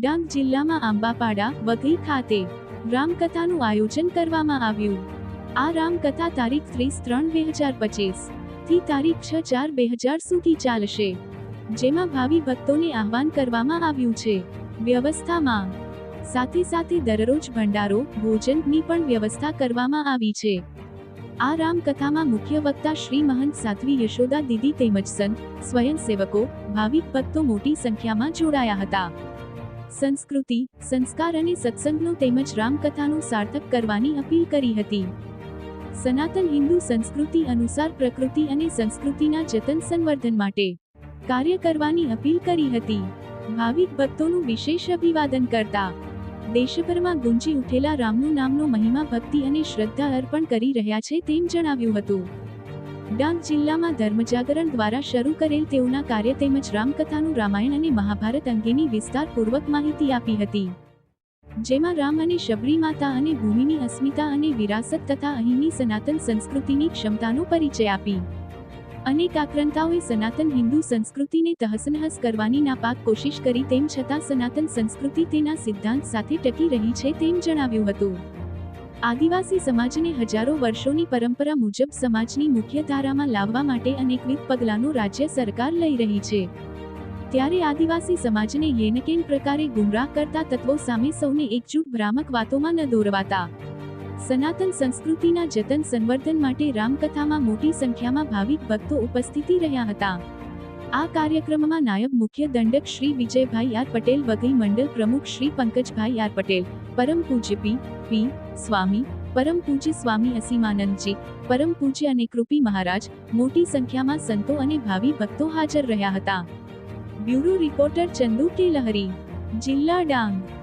ડાંગ જિલ્લામાં આંબાપાડા વઘઈ ખાતે રામકથાનું આયોજન કરવામાં આવ્યું. આ રામકથા તારીખ ત્રીસ ત્રણ બે હજાર પચીસથી તારીખ છ ચાર બે હજાર સુધી ચાલશે, જેમાં ભાવિ ભક્તોને આહવાન કરવામાં આવ્યું છે. વ્યવસ્થામાં સાથે સાથે દરરોજ ભંડારો, ભોજનની પણ વ્યવસ્થા કરવામાં આવી છે. આ રામકથામાં મુખ્ય વક્તા શ્રી મહંત સાધ્વી, યશોદા દીદી તેમજ સંત સ્વયંસેવકો, ભાવિક ભક્તો મોટી સંખ્યામાં જોડાયા હતા. સંસ્કૃતિ, સંસ્કાર અને સત્સંગનો તેમજ રામકથાનું સાર્થક કરવાની અપીલ કરી હતી. સનાતન હિન્દુ સંસ્કૃતિ અનુસાર પ્રકૃતિ અને સંસ્કૃતિના જતન સંવર્ધન માટે કાર્ય કરવાની અપીલ કરી હતી. ભાવિક ભક્તોનું વિશેષ અભિવાદન કરતા દેશભરમાં ગુંજી ઉઠેલા રામનું નામનો મહિમા ભક્તિ અને શ્રદ્ધા અર્પણ કરી રહ્યા છે તેમ જણાવ્યું હતું. ડાંગ જિલ્લામાં ધર્મજાગરણ દ્વારા શરૂ કરેલ તેઓના કાર્ય તેમજ રામકથાનું રામાયણ અને મહાભારત અંગેની વિસ્તારપૂર્વક માહિતી આપી હતી. જેમાં રામ અને શબરી માતા અને ભૂમિની અસ્મિતા અને વિરાસત તથા અહીંની સનાતન સંસ્કૃતિની ક્ષમતાનો પરિચય આપી. અનેક આક્રંતાઓએ સનાતન હિન્દુ સંસ્કૃતિને તહસનહસ કરવાની નાપાક કોશિશ કરી તેમ છતાં સનાતન સંસ્કૃતિ તેના સિદ્ધાંત સાથે ટકી રહી છે તેમ જણાવ્યું હતું. આદિવાસી સમાજને હજારો વર્ષોની પરંપરા મુજબ સમાજની મુખ્ય ધારામાં લાવવા માટે અનેકવિધ પગલાંનો રાજ્ય સરકાર લઈ રહી છે. ત્યારે આદિવાસી સમાજને યેનકેન પ્રકારે ગુમરાહ કરતા તત્વો સામે સૌને એકજૂટ ભ્રામક વાતોમાં ન દોરવાતા. સનાતન સંસ્કૃતિના જતન સંવર્ધન માટે રામકથામાં મોટી સંખ્યામાં ભાવિક ભક્તો ઉપસ્થિતિ રહ્યા હતા. આ કાર્યક્રમમાં નાયબ મુખ્ય દંડક શ્રી વિજયભાઈ આર પટેલ વગઈ મંડળ પ્રમુખ શ્રી પંકજભાઈ આર પટેલ, પરમ પૂજ્ય પી પી સ્વામી, પરમ પૂજ્ય સ્વામી અસીમાનંદજી, પરમ પૂજ્ય અને કૃપી મહારાજ, મોટી સંખ્યામાં સંતો અને ભાવિ ભક્તો હાજર રહ્યા હતા. બ્યુરો રિપોર્ટર ચંદુ ટેલહરી જિલ્લા ડાંગ.